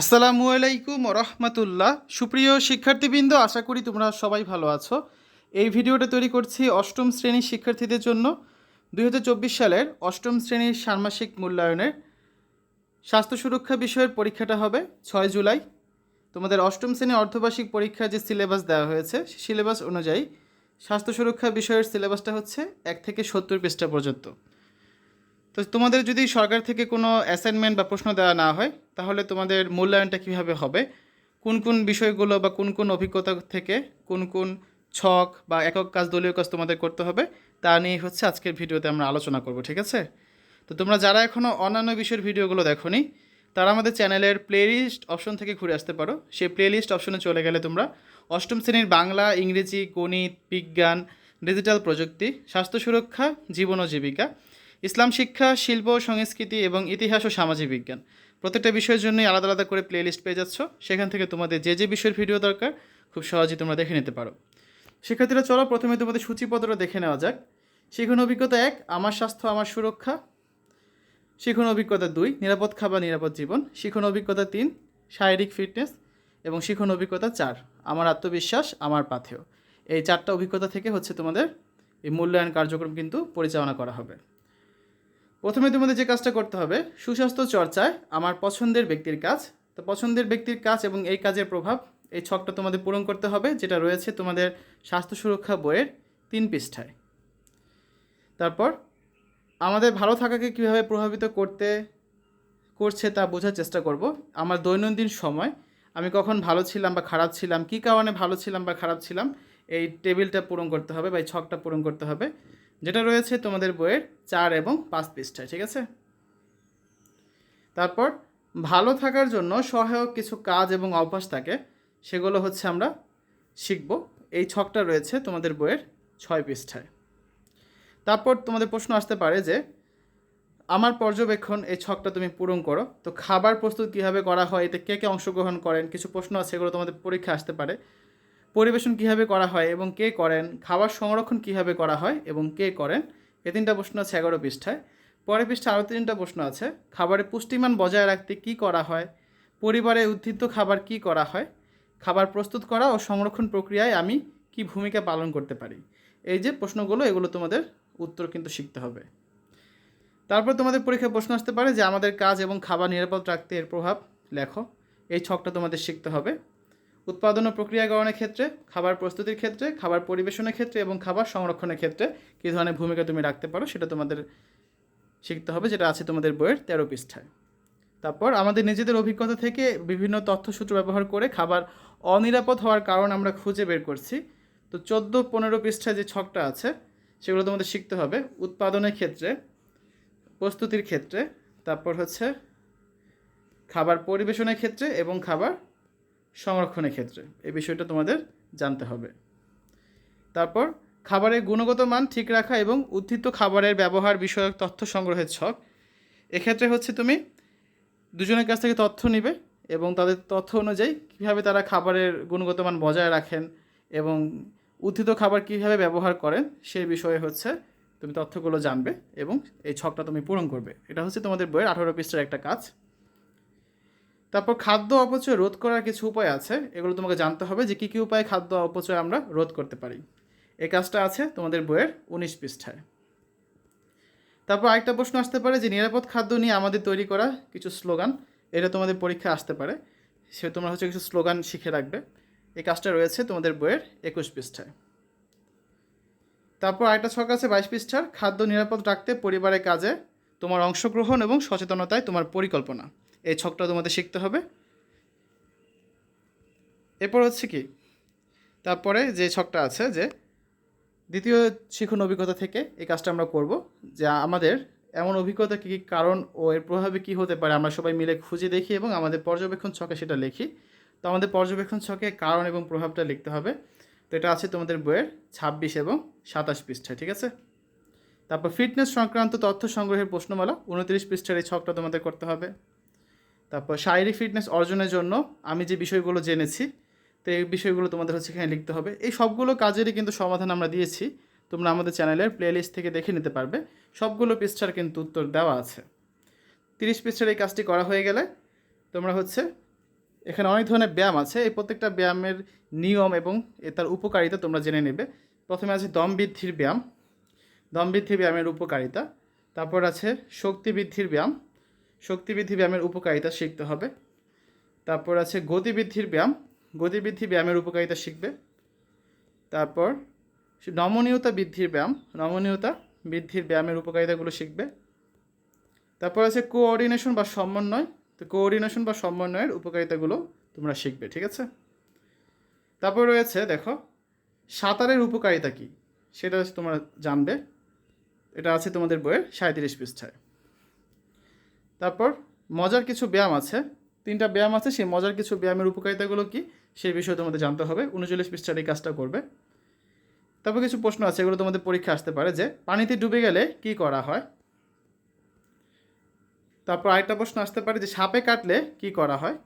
আসসালামু আলাইকুম রহমতুল্লাহ। সুপ্রিয় শিক্ষার্থীবৃন্দ, আশা করি তোমরা সবাই ভালো আছো। এই ভিডিওটা তৈরি করছি অষ্টম শ্রেণির শিক্ষার্থীদের জন্য। দু হাজার চব্বিশ সালের অষ্টম শ্রেণির ষান্মাসিক মূল্যায়নের স্বাস্থ্য সুরক্ষা বিষয়ের পরীক্ষাটা হবে ছয় জুলাই। তোমাদের অষ্টম শ্রেণির অর্ধবার্ষিক পরীক্ষার যে সিলেবাস দেওয়া হয়েছে সিলেবাস অনুযায়ী স্বাস্থ্য সুরক্ষা বিষয়ের সিলেবাসটা হচ্ছে এক থেকে সত্তর পৃষ্ঠা পর্যন্ত। তো তোমাদের যদি সরকার থেকে কোনো অ্যাসাইনমেন্ট বা প্রশ্ন দেওয়া না হয়, তাহলে তোমাদের মূল্যায়নটা কীভাবে হবে? কোন কোন বিষয়গুলো বা কোন কোন অভিজ্ঞতা থেকে কোন কোন ছক বা একক কাজ, দলীয় কাজ তোমাদের করতে হবে, তা নিয়ে হচ্ছে আজকের ভিডিওতে আমরা আলোচনা করব, ঠিক আছে? তো তোমরা যারা এখনও অন্যান্য বিষয়ের ভিডিওগুলো দেখোনি, তারা আমাদের চ্যানেলের প্লেলিস্ট অপশন থেকে ঘুরে আসতে পারো। সেই প্লেলিস্ট অপশনে চলে গেলে তোমরা অষ্টম শ্রেণির বাংলা, ইংরেজি, গণিত, বিজ্ঞান ডিজিটাল প্রযুক্তি, স্বাস্থ্য সুরক্ষা, জীবন ও জীবিকা ইসলাম শিক্ষা, শিল্প, সংস্কৃতি এবং ইতিহাস ও সামাজিক বিজ্ঞান। প্রত্যেকটা বিষয়ের জন্যই আলাদা আলাদা করে প্লেলিস্ট পেয়ে যাচ্ছ। সেখান থেকে তোমাদের যে যে বিষয়ের ভিডিও দরকার, খুব সহজেই তোমরা দেখে নিতে পারো। শিক্ষার্থীরা, চলো প্রথমে তোমাদের সূচিপত্রটা দেখে নেওয়া যাক। শিখন অভিজ্ঞতা এক, আমার স্বাস্থ্য, আমার সুরক্ষা। শিখন অভিজ্ঞতা দুই, নিরাপদ খাবার, নিরাপদ জীবন। শিখন অভিজ্ঞতা তিন, শারীরিক ফিটনেস এবং শিখন অভিজ্ঞতা চার, আমার আত্মবিশ্বাস, আমার পাথেয়। এই চারটা অভিজ্ঞতা থেকে হচ্ছে তোমাদের এই মূল্যায়ন কার্যক্রম কিন্তু পরিচালনা করা হবে। প্রথমে তোমাদের যে কাজটা করতে হবে, সুস্বাস্থ্য চর্চায় আমার পছন্দের ব্যক্তির কাজ। তো পছন্দের ব্যক্তির কাজ এবং এই কাজের প্রভাব, এই ছকটা তোমাদের পূরণ করতে হবে, যেটা রয়েছে তোমাদের স্বাস্থ্য সুরক্ষা বইয়ের তিন পৃষ্ঠায়। তারপর, আমাদের ভালো থাকাকে কীভাবে প্রভাবিত করতে, করছে তা বোঝার চেষ্টা করব। আমার দৈনন্দিন সময়, আমি কখন ভালো ছিলাম বা খারাপ ছিলাম, কী কারণে ভালো ছিলাম বা খারাপ ছিলাম, এই টেবিলটা পূরণ করতে হবে বা এই ছকটা পূরণ করতে হবে। যেটা রয়েছে তোমাদের বইয়ের চার এবং পাঁচ পৃষ্ঠায়, ঠিক আছে? তারপর, ভালো থাকার জন্য সহায়ক কিছু কাজ এবং অভ্যাস থাকে, সেগুলো হচ্ছে আমরা শিখব। এই ছকটা রয়েছে তোমাদের বইয়ের ছয় পৃষ্ঠায়। তারপর তোমাদের প্রশ্ন আসতে পারে যে, আমার পর্যবেক্ষণ এই ছকটা তুমি পূরণ করো, তো খাবার প্রস্তুত কীভাবে করা হয়, এতে কে কে অংশগ্রহণ করেন, কিছু প্রশ্ন আছে, এগুলো তোমাদের পরীক্ষা আসতে পারে। পরিবেশন কীভাবে করা হয় এবং কে করেন, খাবার সংরক্ষণ কীভাবে করা হয় এবং কে করেন, এ তিনটা প্রশ্ন আছে এগারো পৃষ্ঠায়। পরের পৃষ্ঠায় আরও তিনটা প্রশ্ন আছে। খাবারে পুষ্টিমান বজায় রাখতে কি করা হয়? পরিবারে উদ্ভিদ খাবার কি করা হয়? খাবার প্রস্তুত করা ও সংরক্ষণ প্রক্রিয়ায় আমি কি ভূমিকা পালন করতে পারি? এই যে প্রশ্নগুলো, এগুলো তোমাদের উত্তর কিন্তু শিখতে হবে। তারপর তোমাদের পরীক্ষায় প্রশ্ন আসতে পারে যে, আমাদের কাজ এবং খাবার নিরাপদ রাখতে এর প্রভাব লেখো। এই ছকটা তোমাদের শিখতে হবে। উৎপাদন ও প্রক্রিয়াকরণের ক্ষেত্রে, খাবার প্রস্তুতির ক্ষেত্রে, খাবার পরিবেশনের ক্ষেত্রে এবং খাবার সংরক্ষণের ক্ষেত্রে কী ধরনের ভূমিকা তুমি রাখতে পারো সেটা তোমাদের শিখতে হবে, যেটা আছে তোমাদের বইয়ের তেরো পৃষ্ঠায়। তারপর আমাদের নিজেদের অভিজ্ঞতা থেকে বিভিন্ন তথ্যসূত্র ব্যবহার করে খাবার অনিরাপদ হওয়ার কারণ আমরা খুঁজে বের করছি। তো চোদ্দ পনেরো পৃষ্ঠায় যে ছকটা আছে, সেগুলো তোমাদের শিখতে হবে। উৎপাদনের ক্ষেত্রে, প্রস্তুতির ক্ষেত্রে, তারপর হচ্ছে খাবার পরিবেশনের ক্ষেত্রে এবং খাবার সংরক্ষণের ক্ষেত্রে। এই বিষয়টা তোমাদের জানতে হবে। তারপর, খাবারের গুণগত মান ঠিক রাখা এবং উদ্ভিদ খাবারের ব্যবহার বিষয়ক তথ্য সংগ্রহের ছক। এক্ষেত্রে হচ্ছে তুমি দুজনের কাছ থেকে তথ্য নিবে এবং তাদের তথ্য অনুযায়ী কীভাবে তারা খাবারের গুণগত মান বজায় রাখেন এবং উদ্ভিদ খাবার কীভাবে ব্যবহার করেন সেই বিষয়ে হচ্ছে তুমি তথ্যগুলো জানবে এবং এই ছকটা তুমি পূরণ করবে। এটা হচ্ছে তোমাদের বইয়ের আঠারো পৃষ্ঠার একটা কাজ। তারপর খাদ্য অপচয় রোধ করার কিছু উপায় আছে। এগুলো তোমাকে জানতে হবে যে কী কী উপায়ে খাদ্য অপচয় আমরা রোধ করতে পারি। এই কাজটা আছে তোমাদের বইয়ের উনিশ পৃষ্ঠায়। তারপর আরেকটা প্রশ্ন আসতে পারে যে নিরাপদ খাদ্য নিয়ে আমাদের তৈরি করা কিছু স্লোগান, এটা তোমাদের পরীক্ষা আসতে পারে। সে তোমরা হচ্ছে কিছু স্লোগান শিখে রাখবে। এই কাজটা রয়েছে তোমাদের বইয়ের একুশ পৃষ্ঠায়। তারপর আরেকটা ছক আছে বাইশ পৃষ্ঠার, খাদ্য নিরাপদ রাখতে পরিবারের কাজে তোমার অংশগ্রহণ এবং সচেতনতায় তোমার পরিকল্পনা। এই ছকটা তোমাদের শিখতে হবে। এরপর হচ্ছে কি? তারপরে যে ছকটা আছে যে দ্বিতীয় শিখন অভিজ্ঞতা থেকে এই কাজটা আমরা করব। যে আমাদের এমন অভিজ্ঞতা কী কী কারণ ও এর প্রভাবে কী হতে পারে আমরা সবাই মিলে খুঁজে দেখি এবং আমাদের পর্যবেক্ষণ ছকে সেটা লিখি। তো আমাদের পর্যবেক্ষণ ছকে কারণ এবং প্রভাবটা লিখতে হবে। তো এটা আছে তোমাদের বইয়ের ছাব্বিশ এবং সাতাশ পৃষ্ঠায় ঠিক আছে? তারপর ফিটনেস সংক্রান্ত তথ্য সংগ্রহের প্রশ্নমালা উনত্রিশ পৃষ্ঠার এই ছকটা তোমাদের করতে হবে। তারপর শারীরিক ফিটনেস অর্জনের জন্য আমি যে বিষয়গুলো জেনেছি, তো এই বিষয়গুলো তোমাদের হচ্ছে এখানে লিখতে হবে। এই সবগুলো কাজেরই কিন্তু সমাধান আমরা দিয়েছি। তোমরা আমাদের চ্যানেলের প্লেলিস্ট থেকে দেখে নিতে পারবে। সবগুলো পৃষ্ঠার কিন্তু উত্তর দেওয়া আছে। তিরিশ পৃষ্ঠার এই কাজটি করা হয়ে গেলে তোমরা হচ্ছে এখানে অনেক ধরনের ব্যায়াম আছে। এই প্রত্যেকটা ব্যায়ামের নিয়ম এবং এ তার উপকারিতা তোমরা জেনে নেবে। প্রথমে আছে দম বৃদ্ধির ব্যায়াম। দম বৃদ্ধির ব্যায়ামের উপকারিতা। তারপর আছে শক্তি বৃদ্ধির ব্যায়াম। শক্তি বৃদ্ধি ব্যায়ামের উপকারিতা শিখতে হবে। তারপর আছে গতিবৃদ্ধির ব্যায়াম। গতিবৃদ্ধি ব্যায়ামের উপকারিতা শিখবে। তারপর নমনীয়তা বৃদ্ধির ব্যায়াম। নমনীয়তা বৃদ্ধির ব্যায়ামের উপকারিতাগুলো শিখবে। তারপর আছে কোঅর্ডিনেশন বা সমন্বয়। তো কোঅর্ডিনেশন বা সমন্বয়ের উপকারিতাগুলো তোমরা শিখবে, ঠিক আছে? তারপর রয়েছে, দেখো, সাঁতারের উপকারিতা কী? সেটা তোমরা জানবে। এটা আছে তোমাদের বইয়ের সাঁত্রিশ পৃষ্ঠায়। তারপর মজার কিছু ব্যায়াম আছে। তিনটা ব্যায়াম আছে, সেই মজার কিছু ব্যায়ামের উপকারিতাগুলো কি সেই বিষয়ে তোমাদের জানতে হবে। উনচল্লিশ পৃষ্ঠার এই কাজটা করবে। তারপর কিছু প্রশ্ন আছে, এগুলো তোমাদের পরীক্ষা আসতে পারে যে পানিতে ডুবে গেলে কি করা হয়? তারপর আরেকটা প্রশ্ন আসতে পারে যে সাপে কাটলে কি করা হয়?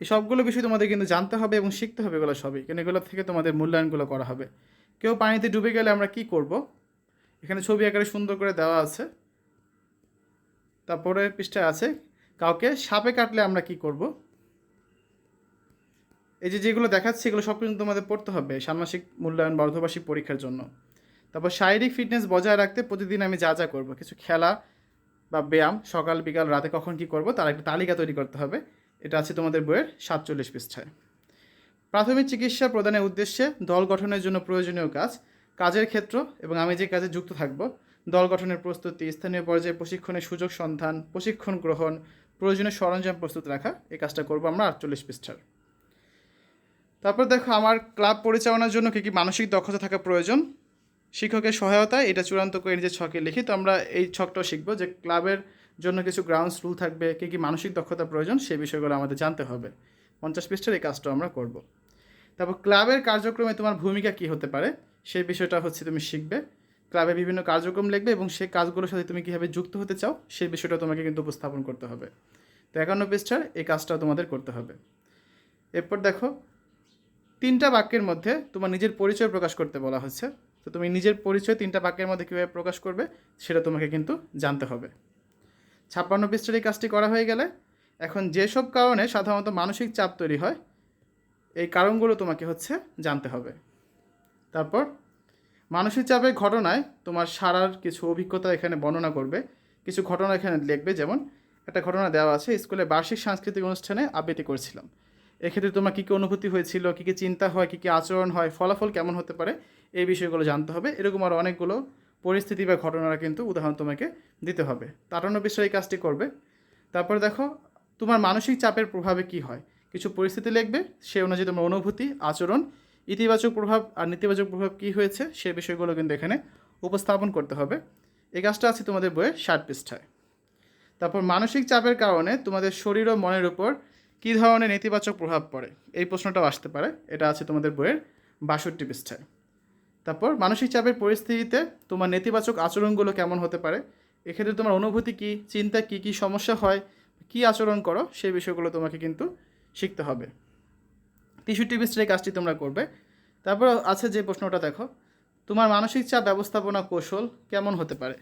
এই সবগুলো বিষয় তোমাদের কিন্তু জানতে হবে এবং শিখতে হবে এগুলো সবই। কারণ এগুলো থেকে তোমাদের মূল্যায়নগুলো করা হবে। কেউ পানিতে ডুবে গেলে আমরা কি করব? এখানে ছবি আকারে সুন্দর করে দেওয়া আছে। তারপরে পৃষ্ঠায় আছে, কাউকে সাপে কাটলে আমরা কি করব? এই যে যেগুলো দেখাচ্ছি, এগুলো সব কিন্তু তোমাদের পড়তে হবে ষান্মাসিক মূল্যায়ন বা পরীক্ষার জন্য। তারপর শারীরিক ফিটনেস বজায় রাখতে প্রতিদিন আমি যা যা করব, কিছু খেলা বা ব্যায়াম, সকাল, বিকাল, রাতে কখন কি করব, তার একটা তালিকা তৈরি করতে হবে। এটা আছে তোমাদের বইয়ের সাতচল্লিশ পৃষ্ঠায়। প্রাথমিক চিকিৎসা প্রদানের উদ্দেশ্যে দল গঠনের জন্য প্রয়োজনীয় কাজ, কাজের ক্ষেত্র এবং আমি যে কাজে যুক্ত থাকব দল গঠনের প্রস্তুতি, স্থানীয় পর্যায়ে প্রশিক্ষণের সুযোগ সন্ধান, প্রশিক্ষণ গ্রহণ, প্রয়োজনীয় সরঞ্জাম প্রস্তুত রাখা এই কাজটা করব আমরা আটচল্লিশ পৃষ্ঠার। তারপর দেখো, আমার ক্লাব পরিচালনার জন্য কী কী মানসিক দক্ষতা থাকা প্রয়োজন? শিক্ষকের সহায়তায় এটা চূড়ান্ত করে নিজের ছকে লিখি, তো আমরা এই ছকটাও শিখব যে ক্লাবের জন্য কিছু গ্রাউন্ডস রুল থাকবে, কী কী মানসিক দক্ষতা প্রয়োজন সেই বিষয়গুলো আমাদের জানতে হবে। পঞ্চাশ পৃষ্ঠার এই কাজটা আমরা করব। তারপর ক্লাবের কার্যক্রমে তোমার ভূমিকা কী হতে পারে, সেই বিষয়টা হচ্ছে তুমি শিখবে। ক্লাবে বিভিন্ন কার্যক্রম লিখবে এবং সেই কাজগুলোর সাথে তুমি কীভাবে যুক্ত হতে চাও, সেই বিষয়টা তোমাকে কিন্তু উপস্থাপন করতে হবে। তো একান্ন পৃষ্ঠার এই কাজটাও তোমাদের করতে হবে। এরপর দেখো, তিনটা বাক্যের মধ্যে তোমার নিজের পরিচয় প্রকাশ করতে বলা হচ্ছে। তো তুমি নিজের পরিচয় তিনটা বাক্যের মধ্যে কীভাবে প্রকাশ করবে, সেটা তোমাকে কিন্তু জানতে হবে। ছাপ্পান্ন পৃষ্ঠার এই কাজটি করা হয়ে গেলে এখন যেসব কারণে সাধারণত মানসিক চাপ তৈরি হয়, এই কারণগুলো তোমাকে হচ্ছে জানতে হবে। তারপর মানসিক চাপের ঘটনায় তোমার সারার কিছু অভিজ্ঞতা এখানে বর্ণনা করবে। কিছু ঘটনা এখানে লিখবে, যেমন একটা ঘটনা দেওয়া আছে, স্কুলে বার্ষিক সাংস্কৃতিক অনুষ্ঠানে আবৃত্তি করেছিলাম। এক্ষেত্রে তোমার কী কী অনুভূতি হয়েছিল, কী কী চিন্তা হয়, কী কী আচরণ হয়, ফলাফল কেমন হতে পারে, এই বিষয়গুলো জানতে হবে। এরকম আরও অনেকগুলো পরিস্থিতি বা ঘটনারা কিন্তু উদাহরণ তোমাকে দিতে হবে। তাটান্ন বিষয়ে এই কাজটি করবে। তারপর দেখো, তোমার মানসিক চাপের প্রভাবে কি হয়? কিছু পরিস্থিতি লিখবে, সে অনুযায়ী তোমার অনুভূতি, আচরণ ইতিবাচক প্রভাব আর নেতিবাচক প্রভাব কী হয়েছে সে বিষয়গুলো কিন্তু এখানে উপস্থাপন করতে হবে। এই কাজটা আছে তোমাদের বইয়ের ষাট পৃষ্ঠায়। তারপর মানসিক চাপের কারণে তোমাদের শরীর ও মনের উপর কী ধরনের নেতিবাচক প্রভাব পড়ে? এই প্রশ্নটাও আসতে পারে। এটা আছে তোমাদের বইয়ের বাষট্টি পৃষ্ঠায়। তারপর মানসিক চাপের পরিস্থিতিতে তোমার নেতিবাচক আচরণগুলো কেমন হতে পারে? এক্ষেত্রে তোমার অনুভূতি কী? চিন্তা কী কী সমস্যা হয়? কী আচরণ করো? সেই বিষয়গুলো তোমাকে কিন্তু শিখতে হবে। তেষট্টি পৃষ্ঠার কাজটি তোমরা করবে। তারপর আছে যে প্রশ্নটা, দেখো, তোমার মানসিক চাপ ব্যবস্থাপনা কৌশল কেমন হতে পারে?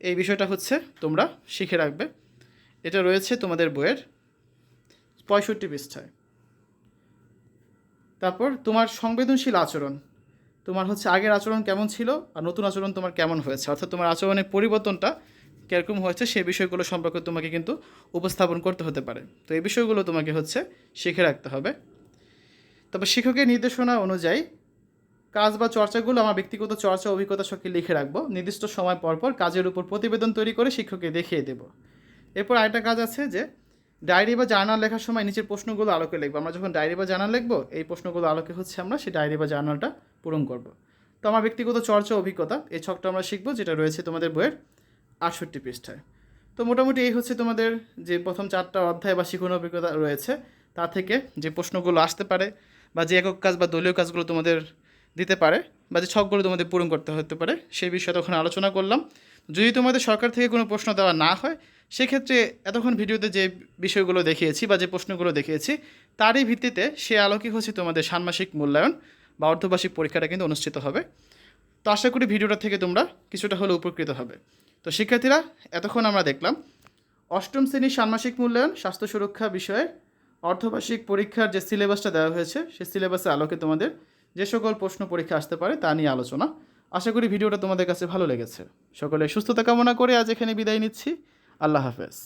এই বিষয়টা হচ্ছে তোমরা শিখে রাখবে। এটা রয়েছে তোমাদের বইয়ের পঁয়ষট্টি পৃষ্ঠায়। তারপর তোমার সংবেদনশীল আচরণ। তোমার হচ্ছে আগের আচরণ কেমন ছিল আর নতুন আচরণ তোমার কেমন হয়েছে? অর্থাৎ তোমার আচরণের পরিবর্তনটা কীরকম হয়েছে সেই বিষয়গুলো সম্পর্কে তোমাকে কিন্তু উপস্থাপন করতে হতে পারে। তো এই বিষয়গুলো তোমাকে হচ্ছে শিখে রাখতে হবে। তারপর শিক্ষকের নির্দেশনা অনুযায়ী কাজ বা চর্চাগুলো আমার ব্যক্তিগত চর্চা, অভিজ্ঞতা সঙ্গে লিখে রাখব। নির্দিষ্ট সময় পর পর কাজের উপর প্রতিবেদন তৈরি করে শিক্ষককে দেখিয়ে দেব। এরপর আরেকটা কাজ আছে যে, ডায়েরি বা জার্নাল লেখার সময় নিচের প্রশ্নগুলো আলোকে লিখব। আমরা যখন ডায়েরি বা জার্নাল লিখব, এই প্রশ্নগুলো আলোকে হচ্ছে আমরা সেই ডায়েরি বা জার্নালটা পূরণ করব। তো আমার ব্যক্তিগত চর্চা, অভিজ্ঞতা, এই ছকটা আমরা শিখব যেটা রয়েছে তোমাদের বইয়ের আটষট্টি পৃষ্ঠায়। তো মোটামুটি এই হচ্ছে তোমাদের যে প্রথম চারটা অধ্যায় বা শিখন অভিজ্ঞতা রয়েছে, তা থেকে যে প্রশ্নগুলো আসতে পারে বা যে একক কাজ বা দলীয় কাজগুলো তোমাদের দিতে পারে বা যে ছকগুলো তোমাদের পূরণ করতে হতে পারে, সেই বিষয়ে তখন আলোচনা করলাম। যদি তোমাদের সরকার থেকে কোনো প্রশ্ন দেওয়া না হয়, সেক্ষেত্রে এতক্ষণ ভিডিওতে যে বিষয়গুলো দেখিয়েছি বা যে প্রশ্নগুলো দেখিয়েছি, তারই ভিত্তিতে সে আলোকে হচ্ছে তোমাদের ষান্মাসিক মূল্যায়ন বা অর্ধবার্ষিক পরীক্ষাটা কিন্তু অনুষ্ঠিত হবে। তো আশা করি ভিডিওটা থেকে তোমরা কিছুটা হলেও উপকৃত হবে। তো শিক্ষার্থীরা, এতক্ষণ আমরা দেখলাম, অষ্টম শ্রেণির ষান্মাসিক মূল্যায়ন, স্বাস্থ্য সুরক্ষা বিষয়ে অর্ধবার্ষিক পরীক্ষার যে সিলেবাসটা দেওয়া হয়েছে, সেই সিলেবাসে আলোকে তোমাদের যে সকল প্রশ্ন পরীক্ষা আসতে পারে তা নিয়ে আলোচনা। আশা করি ভিডিওটা তোমাদের কাছে ভালো লেগেছে। সকলে সুস্থতা কামনা করে আজ এখানে বিদায় নিচ্ছি। আল্লাহ হাফেজ।